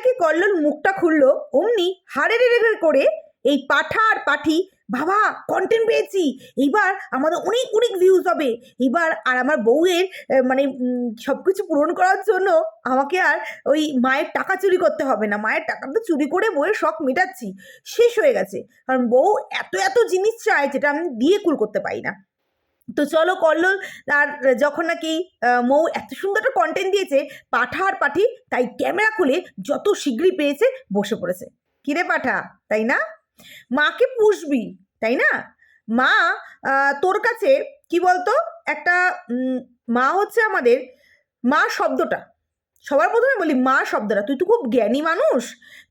নাকি কল্লোল মুখটা খুললো, অমনি হাড়ে রেড়ে করে এই পাঠা আর পাঠি, বাবা কন্টেন্ট পেয়েছি এবার আমাদের অনেক অনেক ভিউজ হবে এবার আর আমার বউয়ের মানে সব কিছু পূরণ করার জন্য আমাকে আর ওই মায়ের টাকা চুরি করতে হবে না, মায়ের টাকা তো চুরি করে বউয়ের শখ মেটাচ্ছি, শেষ হয়ে গেছে। কারণ বউ এত এত জিনিস চায় যেটা আমি দিয়ে কুল করতে পারি না। তো চলো কল্লোল, আর যখন নাকি মৌ এত সুন্দর একটা কন্টেন্ট দিয়েছে, পাঠা আর পাঠি, তাই ক্যামেরা খুলে যত শীঘ্রই পেয়েছে, বসে পড়েছে। কিরে পাঠা, তাই না? মাকে পুষবি, তাই না? মা তোর কাছে, কি বলতো, একটা মা হচ্ছে আমাদের মা শব্দটা। সবার প্রথমে বলি মা শব্দটা। তুই তো খুব জ্ঞানী মানুষ,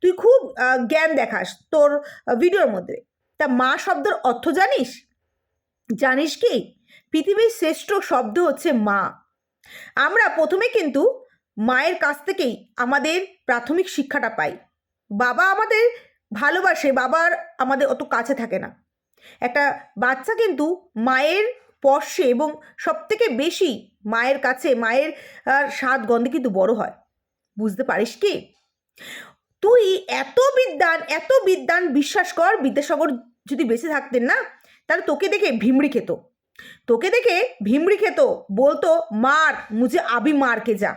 তুই খুব জ্ঞান দেখাস তোর ভিডিওর মধ্যে। তা মা শব্দের অর্থ জানিস? জানিস কি? পৃথিবীর শ্রেষ্ঠ শব্দ হচ্ছে মা। আমরা প্রথমে কিন্তু মায়ের কাছ থেকেই আমাদের প্রাথমিক শিক্ষাটা পাই। বাবা আমাদের ভালোবাসে বাবার আমাদের অত কাছে থাকে না। একটা বাচ্চা কিন্তু মায়ের স্পর্শে এবং সব থেকে বেশি মায়ের কাছে, মায়ের স্বাদ গন্ধে কিন্তু বড় হয়। বুঝতে পারিস কি? তুই এত বিদ্যান এত বিদ্যান বিশ্বাস কর বিদ্যাসাগর যদি বেঁচে থাকতেন না, তাহলে তোকে দেখে ভিমড়ি খেত। তোকে দেখে ভিমড়ি খেত, বলতো, মার, মুঝে আবি মারকে যা।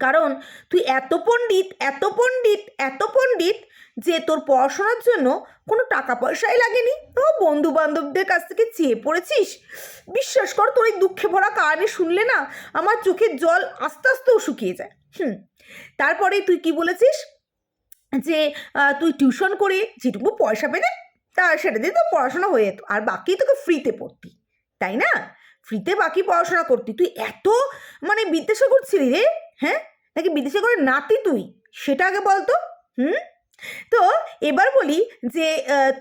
কারণ তুই এত পণ্ডিত এত পণ্ডিত এত পণ্ডিত যে তোর পড়াশোনার জন্য কোনো টাকা পয়সাই লাগেনি। তো বন্ধু বান্ধবদের কাছ থেকে চেয়ে পড়েছিস? বিশ্বাস কর, তোর এই দুঃখে ভরা কারণে শুনলে না আমার চোখের জল আস্তে আস্তেও শুকিয়ে যায়। হুম, তারপরে তুই কি বলেছিস? যে তুই টিউশন করে যেটুকু পয়সা পেতে তা সেটা দিয়ে তো পড়াশোনা হয়ে যেত, আর বাকি তোকে ফ্রিতে পড়তি। তাই না? ফ্রিতে বাকি পড়াশোনা করতি। তুই এত মানে বিদ্যাসাগর ছিলি রে হ্যাঁ? নাকি বিদ্যাসাগরের নাতি তুই? সেটা আগে বলতো, হুম? তো এবার বলি যে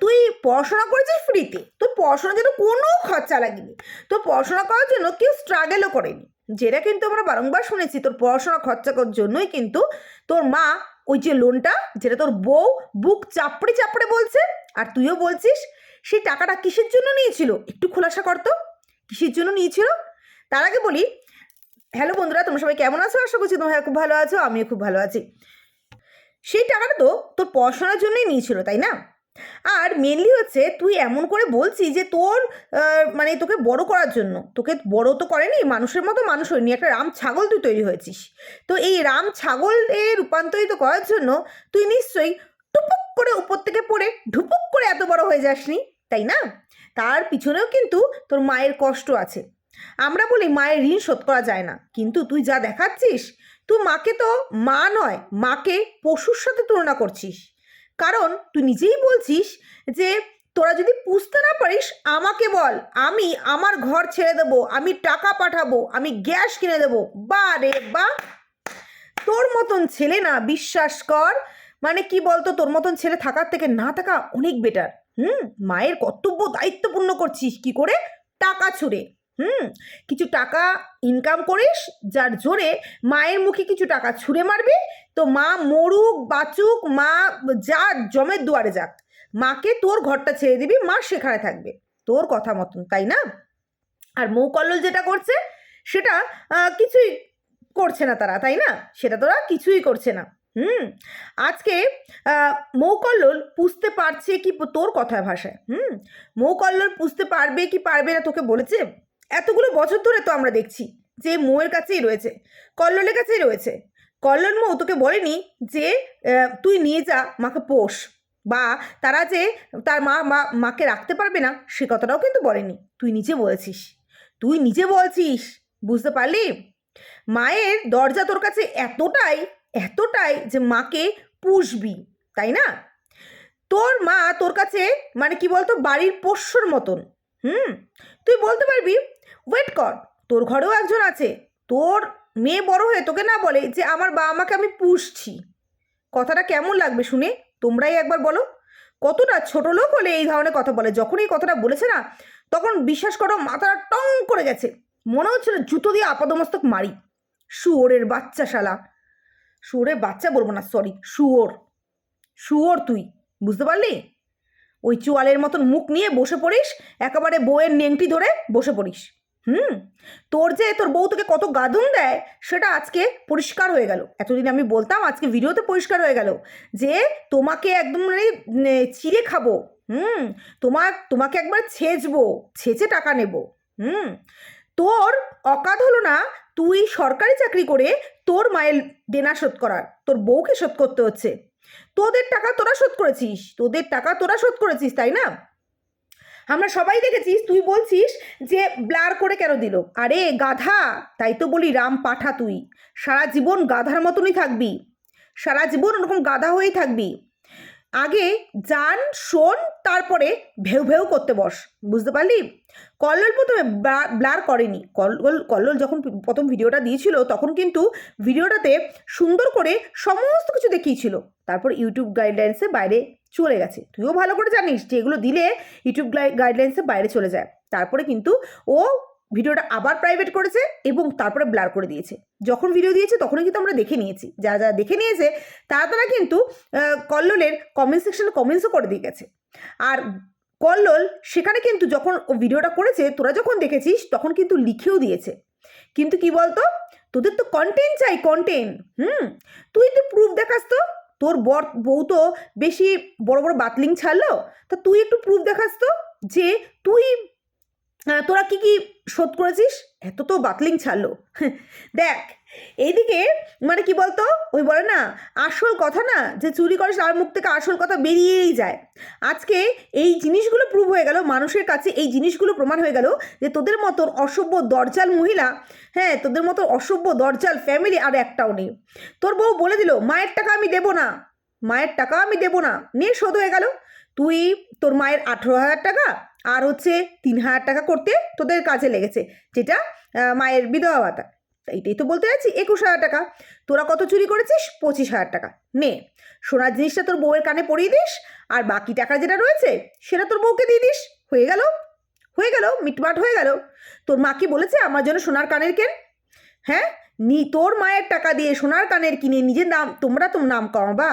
তুই পড়াশোনা করেছিস ফ্রিতে। তোর পড়াশোনার জন্য কোনো খরচা লাগেনি। তোর পড়াশোনা করার জন্য কেউ স্ট্রাগেলও করেনি। যেটা কিন্তু আমরা বারংবার শুনেছি, তোর পড়াশোনা খরচা করার জন্যই কিন্তু তোর মা ওই যে লোনটা যেটা তোর বউ বুক চাপড়ে চাপড়ে বলছে, আর তুইও বলছিস, সেই টাকাটা কিসের জন্য নিয়েছিল? একটু খোলাসা করতো কিসের জন্য নিয়েছিল? তার আগে বলি, হ্যালো বন্ধুরা, তোমরা সবাই কেমন আছো? আশা করছি তোমরা খুব ভালো আছো, আমিও খুব ভালো আছি। সেই টাকাটা তো তোর পড়াশোনার জন্যই নিয়েছিল, তাই না? আর মেনলি হচ্ছে তুই এমন করে বলছি যে তোর মানে তোকে বড় করার জন্য। তোকে বড় তো করেনি, মানুষের মতো মানুষ হয়নি, একটা রাম ছাগল তুই তৈরি হয়েছিস। তো এই রাম ছাগল এ রূপান্তরিত করার জন্য তুই নিশ্চয়ই টুপুক করে উপর থেকে পড়ে, ঢুপুক করে এত বড় হয়ে যাসনি, তাই না? তার পিছনেও কিন্তু তোর মায়ের কষ্ট আছে। আমরা বলি মায়ের ঋণ শোধ করা যায় না। কিন্তু তুই যা দেখাচ্ছিস, তুই মাকে তো মা নয়, মাকে পশুর সাথে তুলনা করছিস। কারণ তুই নিজেই বলছিস যে তোরা যদি পুষতে না পারিস, আমাকে বল, আমি আমার ঘর ছেড়ে দেবো, আমি টাকা পাঠাবো, আমি গ্যাস কিনে দেবো। বা রে বা। তোর মতন ছেলে না, বিশ্বাস কর মানে কি বলতো, তোর মতন ছেলে থাকার থেকে না থাকা অনেক বেটার হুম, মায়ের কর্তব্য দায়িত্বপূর্ণ করছিস, কি করে? টাকা ছুড়ে, হুম? কিছু টাকা ইনকাম করিস, যার জোরে মায়ের মুখে কিছু টাকা ছুঁড়ে মারবি, তো মা মরুক, বাঁচুক, মা যা জমের দুয়ারে যাক, মাকে তোর ঘরটা ছেড়ে দিবি, মা সেখানে থাকবে, তোর কথা মতন, তাই না? আর মৌকল্লোল যেটা করছে, সেটা কিছুই করছে না তারা, তাই না? সেটা তোরা কিছুই করছে না। হুম, আজকে মৌকল্লোল পুষতে পারছে কি তোর কথায় ভাষায়, হুম? মৌকল্লোল পুষতে পারবে কি পারবে না তোকে বলেছে? এতগুলো বছর ধরে তো আমরা দেখছি যে মৌয়ের কাছেই রয়েছে, কল্লোলের কাছেই রয়েছে। কল্লোল মৌ তোকে বলেনি যে তুই নিয়ে যা, মাকে পোষ বা তারা যে তার মা, মাকে রাখতে পারবে না, সে কথাটাও কিন্তু বলেনি। তুই নিজে বলেছিস, তুই নিজে বলছিস, বুঝতে পারলি? মায়ের দরজা তোর কাছে এতটাই এতটাই যে মাকে পুষবি, তাই না? তোর মা তোর কাছে মানে কি বলতো বাড়ির পোষ্যর মতন, হুম? তুই বলতে পারবি ওয়েট কর, তোর ঘরেও একজন আছে, তোর মেয়ে বড় হয়ে তোকে না বলে যে আমার বাবা মাকে আমি পুষছি। কথাটা কেমন লাগবে শুনে তোমরাই একবার বলো। কতটা ছোট লোক হলে এই ধরনের কথা বলে। যখন এই কথাটা বলেছে না, তখন বিশ্বাস করো মাথাটা টং করে গেছে। মনে হচ্ছিল জুতো দিয়ে আপাদমস্তক মারি। শুয়োরের বাচ্চা শালা শুয়োরের বাচ্চা বলব না সরি শুয়োর। শুয়োর তুই, বুঝতে পারলি? ওই চোয়ালের মতন মুখ নিয়ে বসে পড়িস, একেবারে বউয়ের নেংটি ধরে বসে পড়িস। হুম? তোর যে, তোর বউ তোকে কত গাদন দেয়, সেটা আজকে পরিষ্কার হয়ে গেল। এতদিন আমি বলতাম, আজকে ভিডিওতে পরিষ্কার হয়ে গেল যে, তোমাকে একদম মানে চিড়ে খাব। হুম? তোমার, তোমাকে একবার ছেঁচবো, ছেঁচে টাকা নেব। হুম? তোর অকাত হলো না, তুই সরকারি চাকরি করে তোর মায়ের দেনা শোধ করার, তোর বউকে শোধ করতে হচ্ছে। তোদের টাকা তোরা শোধ করেছিস, তোদের টাকা তোরা শোধ করেছিস, তাই না? আমরা সবাই দেখেছিস, তুই বলছিস যে ব্লার করে কেন দিল? আরে গাধা, তাই তো বলি রাম পাঠা তুই। সারা জীবন গাধার মতনই থাকবি। সারা জীবন ওরকম গাধা হয়েই থাকবি। আগে জান শোন, তারপরে ভেউ ভেউ করতে বস। বুঝতে পারলি? কল্লোল প্রথমে ব্লার করেনি। কল্লোল কল্লোল যখন প্রথম ভিডিওটা দিয়েছিল, তখন কিন্তু ভিডিওটাতে সুন্দর করে সমস্ত কিছু দেখিয়েছিল। তারপর ইউটিউব গাইডলাইন্সে বাইরে চলে গেছে। তুইও ভালো করে জানিস যে এগুলো দিলে ইউটিউব গাইডলাইন্সে বাইরে চলে যায়। তারপরে কিন্তু ও ভিডিওটা আবার প্রাইভেট করেছে এবং তারপরে ব্লার করে দিয়েছে। যখন ভিডিও দিয়েছে, তখনই কিন্তু আমরা দেখে নিয়েছি। যারা যারা দেখে নিয়েছে, তারা তারা কিন্তু কল্লোলের কমেন্ট সেকশনে কমেন্টসও করে দিয়ে গেছে। আর কল্লোল সেখানে কিন্তু যখন ও ভিডিওটা করেছে, তোরা যখন দেখেছিস, তখন কিন্তু লিখেও দিয়েছে। কিন্তু কি বলতো? তোদের তো কন্টেন্ট চাই কন্টেন্ট হুম? তুই তো প্রুফ দেখাস তো। তোর বর, বউ তো বেশি বড় বড় বাতলিং ছাড়লো। তা তুই একটু প্রুফ দেখাস তো যে তুই তোরা কি কি শোধ করেছিস? এত তো বাতলিং ছাড়লো। দেখ, এইদিকে মানে কি বলতো? ওই বলে না, আসল কথা না, যে চুরি করে তার মুখ থেকে আসল কথা বেরিয়েই যায়। আজকে এই জিনিসগুলো প্রুভ হয়ে গেল, মানুষের কাছে এই জিনিসগুলো প্রমাণ হয়ে গেল যে তোদের মতন অসভ্য দরজাল মহিলা হ্যাঁ তোদের মতো অসভ্য দরজাল ফ্যামিলি আর একটাও নেই। তোর বউ বলে দিল, মায়ের টাকা আমি দেবো না। মায়ের টাকা আমি দেবো না। নিয়ে শোধ হয়ে গেল। তুই তোর মায়ের আঠেরো হাজার টাকা আর হচ্ছে তিন হাজার টাকা করতে তোদের কাজে লেগেছে, যেটা মায়ের বিধবা ভাতা। এইটাই তো বলতে যাচ্ছি একুশ হাজার টাকা। তোরা কত চুরি করেছিস? পঁচিশ হাজার টাকা। নে, সোনার জিনিসটা তোর বউয়ের কানে পরিয়ে দিস, আর বাকি টাকা যেটা রয়েছে, সেটা তোর বউকে দিয়ে দিস। হয়ে গেল। হয়ে গেল, মিটমাট হয়ে গেল। তোর মা কি বলেছে? আমার জন্য সোনার কানের কেন? হ্যাঁ? নি, তোর মায়ের টাকা দিয়ে সোনার কানের কিনে নিজের নাম, তোমরা তোর নাম কমাবা।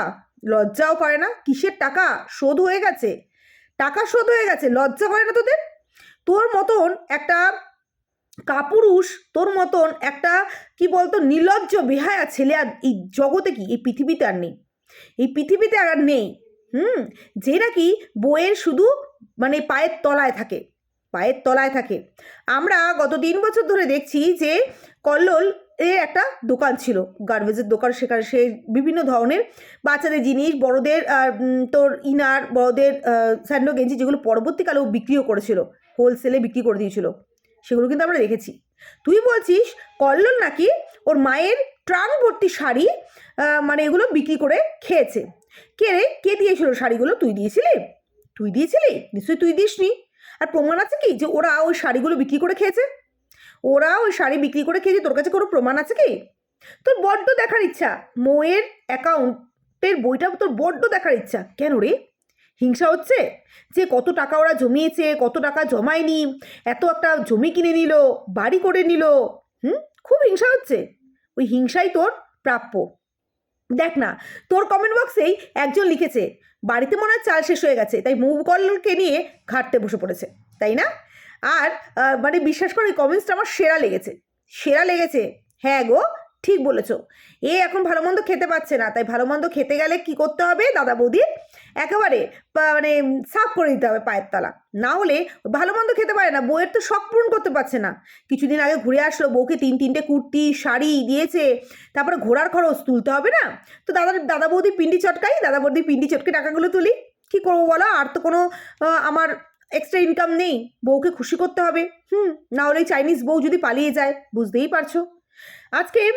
লজ্জাও করে না? কিসের টাকা? শোধ হয়ে গেছে। টাকা শোধ হয়ে গেছে, লজ্জা করে না তোদের? তোর মতন একটা কাপুরুষ, তোর মতন একটা, কি বলতো, নির্লজ্জ, বেহায়া ছেলে আর এই জগতে কি? এই পৃথিবীতে আর নেই। এই পৃথিবীতে আর নেই। হুম? যে নাকি বইয়ের শুধু মানে পায়ের তলায় থাকে, পায়ের তলায় থাকে। আমরা গত তিন বছর ধরে দেখছি যে কল্লোল এর একটা দোকান ছিল, গার্বেজের দোকান সেখানে সে বিভিন্ন ধরনের বাচ্চাদের জিনিস, বড়দের তোর ইনার, বড়দের স্যান্ডো গেঞ্জি যেগুলো পরবর্তীকালেও বিক্রিও করেছিল, হোলসেলে বিক্রি করে দিয়েছিল, সেগুলো কিন্তু আমরা দেখেছি। তুই বলছিস কল্লোল নাকি ওর মায়ের ট্রাঙ্ক ভর্তি শাড়ি মানে এগুলো বিক্রি করে খেয়েছে। কে রে, কে দিয়েছিল শাড়িগুলো? তুই দিয়েছিলি? তুই দিয়েছিলি? নিশ্চয়ই তুই দিসনি। আর প্রমাণ আছে কি যে ওরা ওই শাড়িগুলো বিক্রি করে খেয়েছে? ওরা ওই শাড়ি বিক্রি করে খেয়েছে, তোর কাছে কোনো প্রমাণ আছে কি? তোর বড্ড দেখার ইচ্ছা। মোয়ের অ্যাকাউন্টের বইটা তোর বড্ড দেখার ইচ্ছা। কেন রে? হিংসা হচ্ছে? যে কত টাকা ওরা জমিয়েছে, কত টাকা জমায়নি, এত একটা জমি কিনে নিল, বাড়ি করে নিল। হুম? খুব হিংসা হচ্ছে। ওই হিংসাই তোর প্রাপ্য। দেখ না, তোর কমেন্ট বক্সেই একজন লিখেছে, বাড়িতে মনে হয় চাল শেষ হয়ে গেছে, তাই মুভ কলকে নিয়ে ঘাটতে বসে পড়েছে। তাই না? আর মানে বিশ্বাস করে কমেন্টসটা আমার সেরা লেগেছে। সেরা লেগেছে। হ্যাঁ গো, ঠিক বলেছ। এ এখন ভালো মন্দ খেতে পাচ্ছে না, তাই ভালো মন্দ খেতে গেলে কি করতে হবে দাদা বৌদির? একেবারে মানে সাফ করে দিতে হবে পায়ের তলা। না হলে ভালো মন্দ খেতে পারে না, বউয়ের তো শখ পূরণ করতে পারছে না। কিছুদিন আগে ঘুরে আসলো, বউকে তিন তিনটে কুর্তি, শাড়ি দিয়েছে। তারপরে ঘোরার খরচ তুলতে হবে না? তো দাদা দাদা বৌদি পিন্ডি চটকাই, দাদা বৌদি পিন্ডি চটকে টাকাগুলো তুলি। কি করব বলো? আর তো কোনো আমার এক্সট্রা ইনকাম নেই, বউকে খুশি করতে হবে। হুম, না হলে চাইনিজ বউ যদি পালিয়ে যায়, বুঝতেই পারছ। আজকে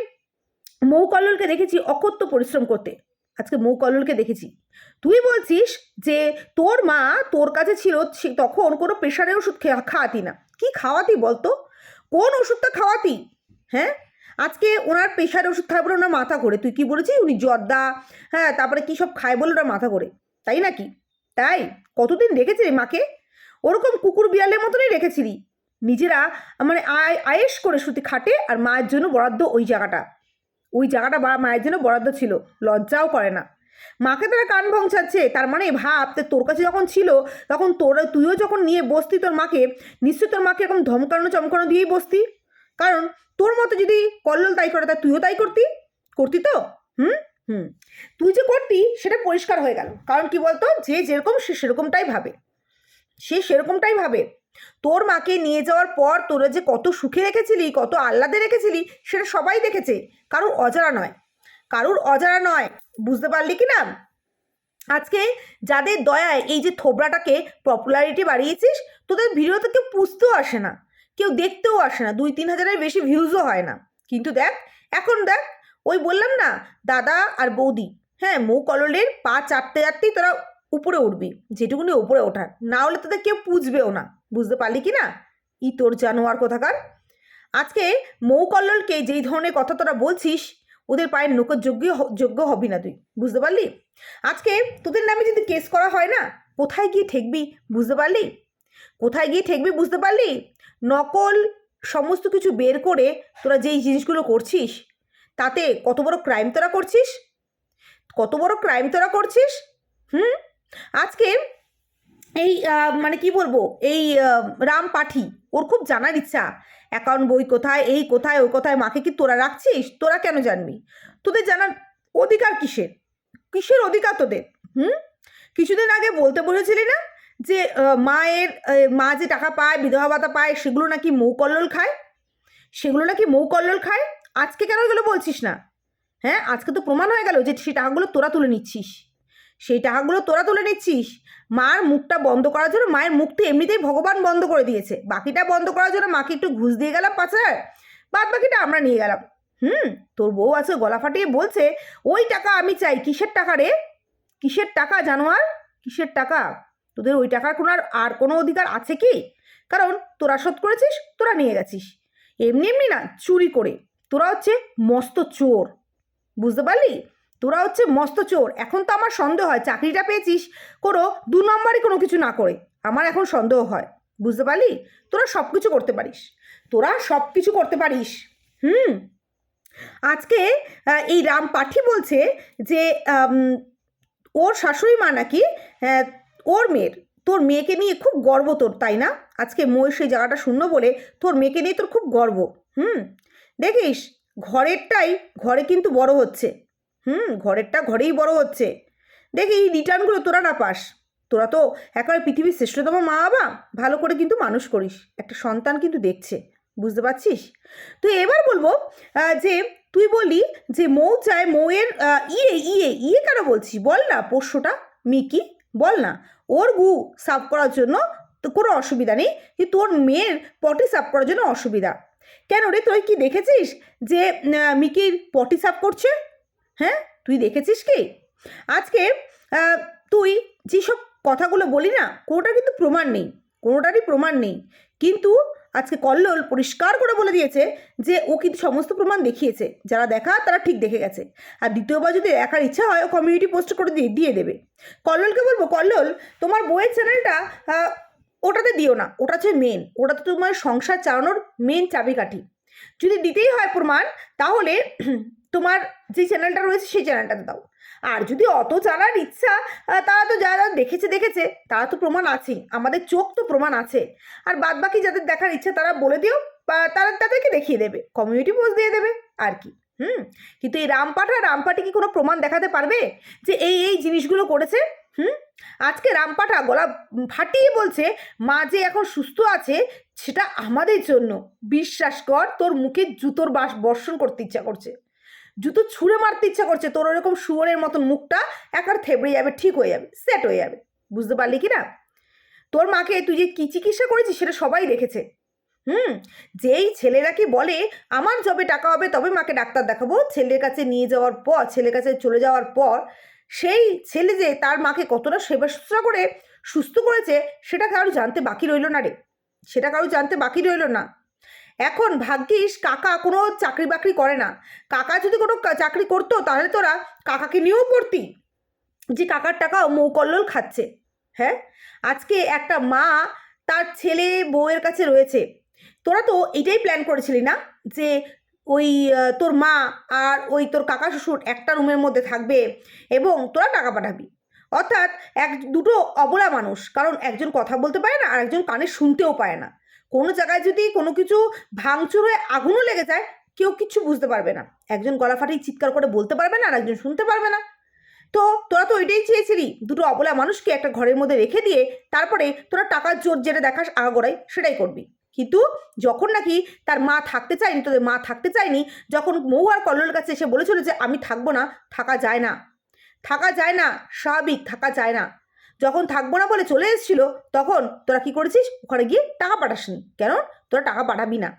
মৌ কল্লোলকে দেখেছি অকথ্য পরিশ্রম করতে। আজকে মৌ কল্লোলকে দেখেছি। তুই বলছিস যে তোর মা তোর কাছে ছিল, সে- তখন কোনো প্রেশারের ওষুধ খাওয়াতি না। কি খাওয়াতি বলতো? কোন ওষুধটা খাওয়াতি? হ্যাঁ? আজকে ওনার প্রেশার ওষুধ খায় বলে ওনার মাথা করে তুই কি বলেছিস? উনি জর্দা হ্যাঁ তারপরে কী সব খায় বলে ওনার মাথা করে তাই নাকি? তাই? কতদিন রেখেছিলি মাকে? ওরকম কুকুর বিড়ালের মতনই রেখেছিলি। নিজেরা মানে আয় আয়েস করে শুতে খাটে আর মায়ের জন্য বরাদ্দ ওই জায়গাটা। ওই জায়গাটা বা মায়ের জন্য বরাদ্দ ছিল, লজ্জাও করে না। মাকে তারা কান ভংচাচ্ছে তার মানে ভাব তোর কাছে যখন ছিল, তখন তোরা, তুইও যখন নিয়ে বসতি তোর মাকে, নিশ্চয়ই তোর মাকে এরকম ধমকানো, চমকানো দিয়েই বসতি। কারণ তোর মতো যদি কল্লোল তাই করে, তা তুইও তাই করতি? করতি তো? হুম? হুম। তুই যে করতি, সেটা পরিষ্কার হয়ে গেল। কারণ কি বলতো? যে যেরকম, সে সেরকমটাই ভাবে। সে সেরকমটাই ভাবে। তোর মাকে নিয়ে যাওয়ার পর তোরা যে কত সুখে রেখেছিলি, কত আহ্লাদে রেখেছিলি, সেটা সবাই দেখেছে। কারোর অজানা নয়। কারোর অজানা নয়। বুঝতে পারলি কি না? আজকে যাদের দয়ায় এই যে থোবড়াটাকে পপুলারিটি বাড়িয়েছিস, তোদের ভিডিওতে কেউ পুষতেও আসে না। কেউ দেখতেও আসে না। দুই তিন হাজারের বেশি ভিউজও হয় না। কিন্তু দেখ, এখন দেখ, ওই বললাম না, দাদা আর বৌদি হ্যাঁ মৌ কললের পা চাটতে চাটতেই তোরা উপরে উঠবি, যেটুকুনি উপরে ওঠার। না হলে তোদের কেউ পুজবেও না। বুঝতে পারলি কি না? ই তোর জানোয়ার কোথাকার? আজকে মৌ কল্লোলকে যেই ধরনের কথা তোরা বলছিস, ওদের পায়ের নৌকর যোগ্য যোগ্য হবি না তুই। বুঝতে পারলি? আজকে তোদের নামে যদি কেস করা হয় না, কোথায় গিয়ে ঠেকবি? বুঝতে পারলি? কোথায় গিয়ে ঠেকবি বুঝতে পারলি? নকল সমস্ত কিছু বের করে তোরা যেই জিনিসগুলো করছিস, তাতে কত বড় ক্রাইম তোরা করছিস? কত বড় ক্রাইম তোরা করছিস? হুম? আজকে এই মানে কি বলব, এই রাম পাঠি, ওর খুব জানার ইচ্ছা। অ্যাকাউন্ট বই কোথায়, এই কোথায়, ওই কোথায়, মাকে কি তোরা রাখছিস? তোরা কেন জানবি? তোদের জানার অধিকার কিসের? কিসের অধিকার তোদের? হুম? কিছুদিন আগে বলতে বলেছিলি না যে মায়ের মা যে টাকা পায়, বিধবা ভাতা পায়, সেগুলো নাকি মৌকল্লোল খায়? সেগুলো নাকি মৌকল্লোল খায়? আজকে কেন এগুলো বলছিস না? হ্যাঁ আজকে তো প্রমাণ হয়ে গেল যে সেই টাকাগুলো তোরা তুলে নিচ্ছিস। সেই টাকাগুলো তোরা তুলে নিচ্ছিস। মার মুখটা বন্ধ করার জন্য মায়ের মুখটা এমনিতেই ভগবান বন্ধ করে দিয়েছে। বাকিটা বন্ধ করার জন্য মাকে একটু ঘুষ দিয়ে গেলাম পাঁচ হাজার। বাদ বাকিটা আমরা নিয়ে গেলাম। হুম, তোর বউ আছে, গলা ফাটিয়ে বলছে, ওই টাকা আমি চাই, কিসের টাকা রে? কিসের টাকা জানোয়ার? কিসের টাকা? তোদের ওই টাকার কোনো আর আর কোনো অধিকার আছে কি? কারণ তোরা শোধ করেছিস, তোরা নিয়ে গেছিস। এমনি এমনি না, চুরি করে। তোরা হচ্ছে মস্ত চোর। বুঝতে পারলি? তোরা হচ্ছে মস্ত চোর। এখন তো আমার সন্দেহ হয়, চাকরিটা পেয়েছিস কোনো দু নম্বরই কোনো কিছু না করে। আমার এখন সন্দেহ হয়, বুঝতে পারলি? তোরা সব কিছু করতে পারিস। তোরা সব কিছু করতে পারিস। হুম? আজকে এই রাম পাঠি বলছে যে ওর শাশুড়ি মা নাকি ওর মেয়ের। তোর মেয়েকে নিয়ে খুব গর্ব তোর, তাই না? আজকে মই সেই জায়গাটা শূন্য বলে তোর মেয়েকে নিয়ে তোর খুব গর্ব। হুম? দেখিস, ঘরেরটাই ঘরে কিন্তু বড় হচ্ছে। হুম, ঘরেরটা ঘরেই বড় হচ্ছে। দেখি এই রিটার্নগুলো তোরা না পাস। তোরা তো একেবারে পৃথিবীর শ্রেষ্ঠতম মা বাবা। ভালো করে কিন্তু মানুষ করিস। একটা সন্তান কিন্তু দেখছে। বুঝতে পারছিস? তো এবার বলব যে তুই বলি যে মৌ চায় মৌয়ের ইয়ে ইয়ে ইয়ে কেন বলছিস? বল না পোষ্যটা, মিকি, বল না। ওর গু সাফ করার জন্য তো কোনো অসুবিধা নেই, কিন্তু তোর মেয়ের পটি সাফ করার জন্য অসুবিধা। কেন রে, তুই কি দেখেছিস যে মিকির পটি সাফ করছে? হ্যাঁ? তুই দেখেছিস কি? আজকে তুই যেসব কথাগুলো বলি না, কোনোটার কিন্তু প্রমাণ নেই, কোনোটারই প্রমাণ নেই। কিন্তু আজকে কল্লোল পরিষ্কার করে বলে দিয়েছে যে, ও কিন্তু সমস্ত প্রমাণ দেখিয়েছে, যারা দেখা তারা ঠিক দেখে গেছে। আর দ্বিতীয়বার যদি দেখার ইচ্ছা হয়, ও কমিউনিটি পোস্ট করে দিয়ে দিয়ে দেবে। কল্লোলকে বলব, কল্লোল, তোমার বইয়ের চ্যানেলটা ওটাতে দিও না, ওটা হচ্ছে মেন ওটাতে তোমার সংসার চালানোর মেন চাবিকাঠি। যদি দিতেই হয় প্রমাণ, তাহলে তোমার যে চ্যানেলটা রয়েছে, সেই চ্যানেলটাতে দাও। আর যদি অত জানার ইচ্ছা তারা তো যারা দেখেছে দেখেছে, তারা তো প্রমাণ আছেই। আমাদের চোখ তো প্রমাণ আছে। আর বাদ বাকি যাদের দেখার ইচ্ছা, তারা বলে দিও তারা তাদেরকে দেখিয়ে দেবে। কমিউনিটি পোস্ট দিয়ে দেবে, আর কি। হুম? কিন্তু এই রামপাঠা রামপাটি কি কোনো প্রমাণ দেখাতে পারবে? যে এই এই জিনিসগুলো করেছে? হুম? আজকে রামপাঠা গলা ফাটিয়ে বলছে, মা যে এখন সুস্থ আছে, সেটা আমাদের জন্য। বিশ্বাস কর, তোর মুখে জুতোর বাস বর্ষণ করতে ইচ্ছা করছে। জুতো ছুঁড়ে মারতে ইচ্ছা করছে, তোর ওরকম শুয়োরের মতন মুখটা একবার থেবড়ে যাবে, ঠিক হয়ে যাবে সেট হয়ে যাবে, বুঝতে পারলি কি না তোর মাকে তুই যে কী চিকিৎসা করেছিস সেটা সবাই দেখেছে। হুম? যেই ছেলেরা কি বলে, আমার যবে টাকা হবে, তবে মাকে ডাক্তার দেখাবো। ছেলের কাছে নিয়ে যাওয়ার পর, ছেলের কাছে চলে যাওয়ার পর, সেই ছেলে যে তার মাকে কতটা সেবা শুশ্রূষা করে, সুস্থ করেছে, সেটা কারও জানতে বাকি রইল না রে। সেটা কারও জানতে বাকি রইল না। এখন ভাগ্যিস কাকা কোনো চাকরি বাকরি করে না। কাকা যদি কোনো চাকরি করতো, তাহলে তোরা কাকাকে নিয়েও পড়তি। যে কাকার টাকা মৌকল্লোল খাচ্ছে। হ্যাঁ? আজকে একটা মা তার ছেলে বউয়ের কাছে রয়েছে। তোরা তো এটাই প্ল্যান করেছিলি না? যে ওই তোর মা আর ওই তোর কাকা শ্বশুর একটা রুমের মধ্যে থাকবে এবং তোরা টাকা পাঠাবি। অর্থাৎ এক, দুটো অবলা মানুষ, কারণ একজন কথা বলতে পারে না আর একজন কানে শুনতেও পায় না। কোনো জায়গায় যদি কোনো কিছু ভাঙচুর হয়ে আগুনও লেগে যায়, কেউ কিচ্ছু বুঝতে পারবে না। একজন গলা ফাটিয়ে চিৎকার করে বলতে পারবে না আর একজন শুনতে পারবে না। তো তোরা তো ওইটাই চেয়েছিলি, দুটো অবলা মানুষকে একটা ঘরের মধ্যে রেখে দিয়ে তারপরে তোরা টাকার জোর যেটা দেখাস আগাগোড়াই সেটাই করবি। কিন্তু যখন নাকি তার মা থাকতে চায়নি, তোদের মা থাকতে চায়নি, যখন মৌ আর কল্লোলের কাছে এসে বলেছিল যে আমি থাকব না, থাকা যায় না। থাকা যায় না, স্বাভাবিক থাকা যায় না। যখন থাকব না বলে চলে এসেছিল, তখন তোরা কি করেছিস? ওখানে গিয়ে টাকা পাঠাসনি কেন? তোরা টাকা পাঠাবি না।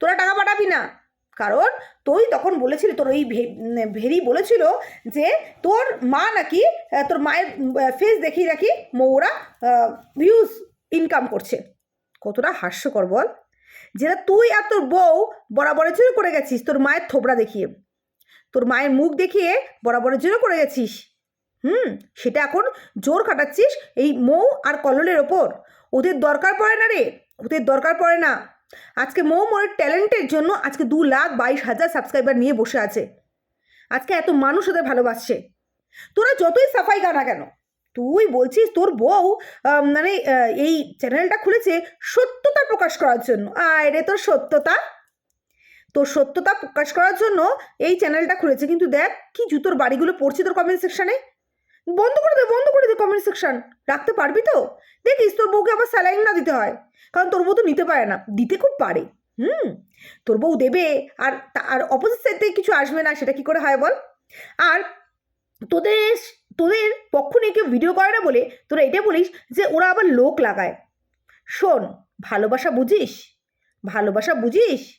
তোরা টাকা পাঠাবি না। কারণ তুই তখন বলেছিলি, তোর ওই ভেরি বলেছিল যে তোর মা নাকি তোর মায়ের ফেস দেখি মৌরা ভিউজ ইনকাম করছে। কতটা হাস্যকর বল। যেটা তুই আর তোর বউ বরাবরের জন্য করে গেছিস, তোর মায়ের থোবড়া দেখিয়ে। তোর মায়ের মুখ দেখিয়ে বরাবরের জন্য করে গেছিস। হুম, সেটা এখন জোর কাটাচ্ছিস এই মৌ আর কল্লোলের ওপর। ওদের দরকার পড়ে না রে, ওদের দরকার পড়ে না। আজকে মৌ মোরের ট্যালেন্টের জন্য আজকে দু লাখ বাইশ হাজার সাবস্ক্রাইবার নিয়ে বসে আছে। আজকে এত মানুষ ওদের ভালোবাসছে। তোরা যতই সাফাই গা না কেন, তুই বলছিস তোর বউ মানে এই চ্যানেলটা খুলেছে সত্যতা প্রকাশ করার জন্য। আয় রে, তোর সত্যতা। তোর সত্যতা প্রকাশ করার জন্য এই চ্যানেলটা খুলেছে। কিন্তু দেখ, কি জুতোর বাড়িগুলো পড়ছে তোর কমেন্ট সেকশানে বন্ধ করে দে, বন্ধ করে দে কমেন্ট সেকশন রাখতে পারবি তো? দেখিস তোর বউকে আবার স্যালাইন না দিতে হয়। কারণ তোর বউ তো নিতে পারে না। দিতে খুব পারে। হুম? তোর বউ দেবে আর আর অপোজিট সাইড থেকে কিছু আসবে না, সেটা কি করে হয় বল? আর তোদের তোদের পক্ষ নিয়ে কেউ ভিডিও করে না বলে তোরা এটা বলিস যে ওরা আবার লোক লাগায়। শোন, ভালোবাসা বুঝিস? ভালোবাসা বুঝিস?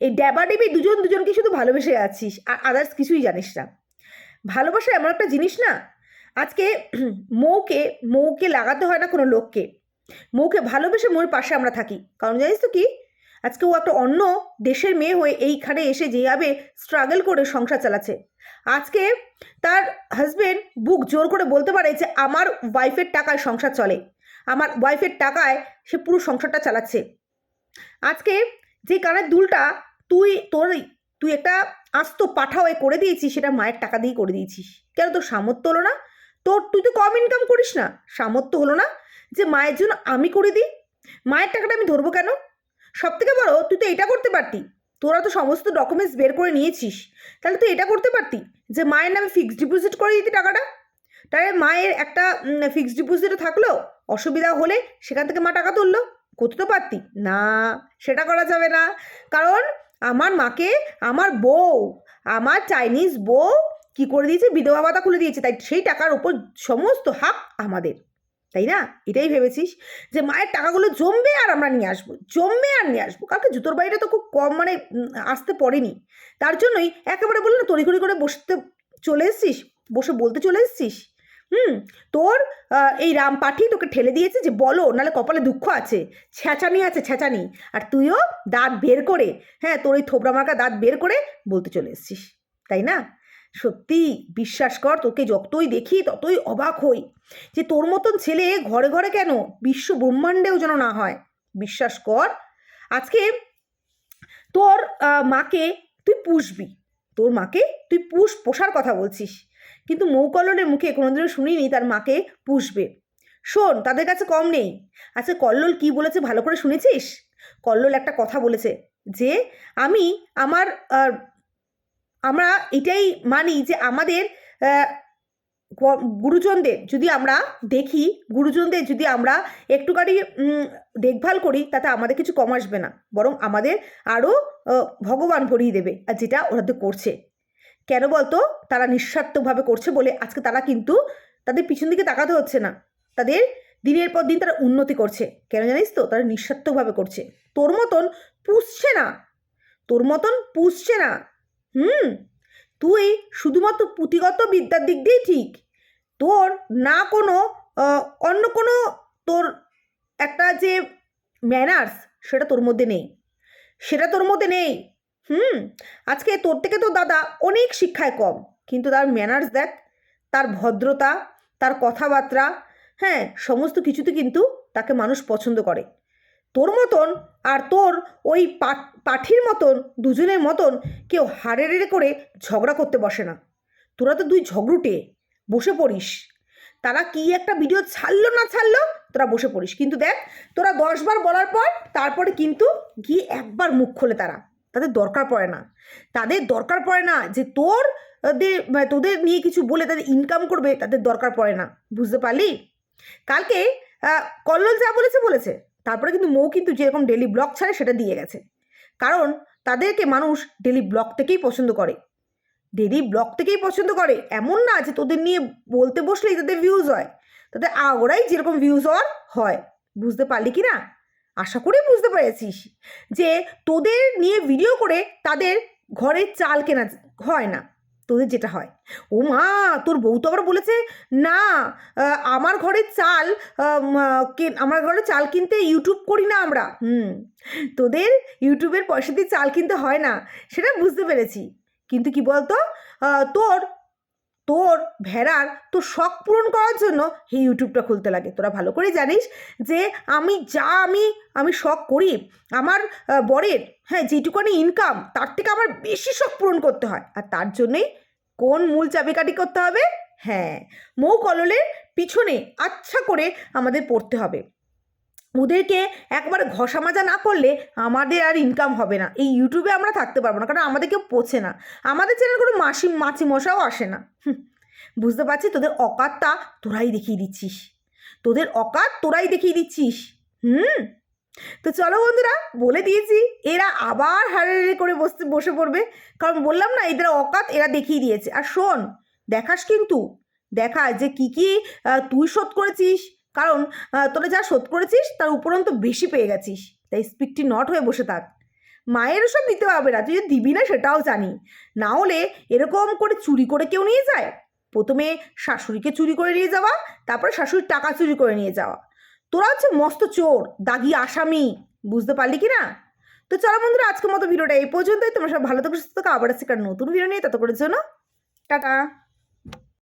এই ড্যাবা ডেবি দুজন দুজনকে শুধু ভালোবেসে আছিস, আর আদার্স কিছুই জানিস না। ভালোবাসা এমন একটা জিনিস না আজকে মৌকে মৌকে লাগাতে হয় না কোনো লোককে। মৌকে ভালোবেসে মৌর পাশে আমরা থাকি। কারণ জানিস তো কি? আজকে ও একটা অন্য দেশের মেয়ে হয়ে এইখানে এসে যেভাবে স্ট্রাগল করে সংসার চালাচ্ছে। আজকে তার হাজবেন্ড বুক জোর করে বলতে পারে যে, আমার ওয়াইফের টাকায় সংসার চলে। আমার ওয়াইফের টাকায় সে পুরো সংসারটা চালাচ্ছে। আজকে যে কানের দুলটা তুই তোর, তুই একটা আস্ত পাঠা হয়ে করে দিয়েছিস, সেটা মায়ের টাকা দিয়ে করে দিয়েছিস। কেন তোর সামর্থ্য হলো না? তোর, তুই তো কম ইনকাম করিস না। সামর্থ্য হলো না যে মায়ের জন্য আমি করে দিই। মায়ের টাকাটা আমি ধরবো কেন? সব থেকে বড়, তুই তো এটা করতে পারতি। তোরা তো সমস্ত ডকুমেন্টস বের করে নিয়েছিস। তাহলে তুই এটা করতে পারতি যে মায়ের নামে ফিক্সড ডিপোজিট করে দিতি টাকাটা? তাহলে মায়ের একটা ফিক্সড ডিপোজিটও থাকল, অসুবিধা হলে সেখান থেকে মা টাকা তুললো। করতে তো পারতি। না, সেটা করা যাবে না। কারণ আমার মাকে, আমার বউ, আমার চাইনিজ বউ কি করে দিয়েছে? বিধবা ভাতা খুলে দিয়েছে। তাই সেই টাকার উপর সমস্ত হাক আমাদের। তাই না? এটাই ভেবেছিস যে মায়ের টাকাগুলো জমবে আর আমরা নিয়ে আসব। জমবে আর নিয়ে আসব। কালকে জুতোর বাড়িটা তো খুব কম মানে আসতে পড়েনি। তার জন্যই একেবারে বলল না, তড়িঘড়ি করে বসতে চলে এসছিস? বসে বলতে চলে এসছিস? হুম? তোর এই রাম পাঠি তোকে ঠেলে দিয়েছে যে বলো, নাহলে কপালে দুঃখ আছে। ছ্যাঁচানি আছে, ছ্যাঁচানি। আর তুইও দাঁত বের করে হ্যাঁ তোর ওই থোবড়া মার্কা দাঁত বের করে বলতে চলে এসছিস। তাই না? সত্যি বিশ্বাস কর, তোকে যতই দেখি ততই অবাক হই। যে তোর মতন ছেলে ঘরে ঘরে কেন বিশ্ব ব্রহ্মাণ্ডেও যেন না হয়? বিশ্বাস কর, আজকে তোর মাকে তুই পুষবি। তোর মাকে তুই পুষ, পোষার কথা বলছিস। কিন্তু মৌকল্লোলের মুখে কোনোদিনও শুনিনি তার মাকে পুষবে। শোন, তাদের কাছে কম নেই। আচ্ছা কল্লোল কি বলেছে ভালো করে শুনেছিস? কল্লোল একটা কথা বলেছে যে, আমি আমার আমরা এটাই মানি যে আমাদের গুরুজনদের যদি আমরা দেখি, গুরুজনদের যদি আমরা একটুখানি দেখভাল করি, তাতে আমাদের কিছু কম আসবে না। বরং আমাদের আরও ভগবান ভরিয়ে দেবে। আর যেটা ওরা তো করছে। কেন বলতো? তারা নিঃস্বার্থভাবে করছে বলে আজকে তারা কিন্তু তাদের পিছন দিকে তাকাতে হচ্ছে না। তাদের দিনের পর দিন তারা উন্নতি করছে। কেন জানিস তো? তারা নিঃস্বার্থভাবে করছে। তোর মতন পুষছে না। তোর মতন পুষছে না। হুম, তুই শুধুমাত্র পুঁথিগত বিদ্যার দিক দিয়েই ঠিক। তোর না কোনো অন্য কোনো তোর একটা যে ম্যানার্স সেটা তোর মধ্যে নেই। সেটা তোর মধ্যে নেই। হুম, আজকে তোর থেকে তো দাদা অনেক শিক্ষায় কম, কিন্তু তার ম্যানার্স দেখ, তার ভদ্রতা, তার কথাবার্তা হ্যাঁ সমস্ত কিছুতে কিন্তু তাকে মানুষ পছন্দ করে। তোর মতন আর তোর ওই পাঠির মতন দুজনের মতন কেউ হাড়ে রেড়ে করে ঝগড়া করতে বসে না। তোরা তো দুই ঝগড়ুটে, বসে পড়িস। তারা কি একটা ভিডিও ছাড়লো না ছাড়লো, তোরা বসে পড়িস। কিন্তু দেখ, তোরা দশবার বলার পর তারপরে কিন্তু গিয়ে একবার মুখ খোলে তারা। তাদের দরকার পড়ে না। তাদের দরকার পড়ে না যে তোর মানে তোদের নিয়ে কিছু বলে তাদের ইনকাম করবে, তাদের দরকার পড়ে না। বুঝতে পারলি? কালকে কল্লোল যা বলেছে বলেছে। তারপরে কিন্তু মৌ কিন্তু যেরকম ডেলি ব্লগ ছাড়ে সেটা দিয়ে গেছে। কারণ তাদেরকে মানুষ ডেলি ব্লগ থেকেই পছন্দ করে। ডেলি ব্লগ থেকেই পছন্দ করে, এমন না যে তোদের নিয়ে বলতে বসলেই তাদের ভিউজ হয়। তাদের আগোড়াই যেরকম ভিউজ হওয়ার হয়। বুঝতে পারলি কি না? আশা করি বুঝতে পেরেছিস যে তোদের নিয়ে ভিডিও করে তাদের ঘরে চাল কেনা হয় না। তোদের যেটা হয়। ও মা, তোর বউ তো আবার বলেছে, না আমার ঘরে চাল আমার ঘরে চাল কিনতে ইউটিউব করি না আমরা। হুম, তোদের ইউটিউবের পয়সা দিয়ে চাল কিনতে হয় না, সেটা বুঝতে পেরেছি। কিন্তু কি বলতো তোর তোর ভেড়ার তোর শখ পূরণ করার জন্য এই ইউটিউবটা খুলতে লাগে। তোরা ভালো করে জানিস যে আমি যা আমি আমি শখ করি, আমার বরের হ্যাঁ যেটুকুনি ইনকাম তার থেকে আমার বেশি শখ পূরণ করতে হয়। আর তার জন্যেই কোন মূল চাবিকাটি করতে হবে? হ্যাঁ মৌ কললের পিছনে আচ্ছা করে আমাদের পড়তে হবে। ওদেরকে একবার ঘষা মাজা না করলে আমাদের আর ইনকাম হবে না। এই ইউটিউবে আমরা থাকতে পারব না, কারণ আমাদের কেউ পোছে না। আমাদের চ্যানেল কোনো মাসি মাছি মশাও আসে না। বুঝতে পারছি? তোদের অকাতটা তোরাই দেখিয়ে দিচ্ছিস। তোদের অকাত তোরাই দেখিয়ে দিচ্ছিস। হুম? তো চলো বন্ধুরা, বলে দিয়েছি, এরা আবার হাড়ে করে বসতে, বসে পড়বে। কারণ বললাম না, এদের অকাত এরা দেখিয়ে দিয়েছে। আর শোন, দেখাস কিন্তু। দেখা যে কি কি তুই শোধ করেছিস। কারণ তোরা যা শোধ করেছিস তার উপরন্ত বেশি পেয়ে গেছিস। তাই স্পিকটি নট হয়ে বসে থাক। মায়ের সব দিতে হবে না, তুই যে দিবি না সেটাও জানি। না হলে এরকম করে চুরি করে কেউ নিয়ে যায়? প্রথমে শাশুড়িকে চুরি করে নিয়ে যাওয়া, তারপরে শাশুড়ির টাকা চুরি করে নিয়ে যাওয়া। তোরা হচ্ছে মস্ত চোর, দাগি আসামি, বুঝতে পারলি কি না? তো চলো বন্ধুরা, আজকের মতো ভিডিওটা এই পর্যন্তই। তোমরা সব ভালো থাকো, সুস্থ থাকো। আবার আসছে নতুন ভিডিও নিয়ে। ততক্ষণের জন্য, টাটা।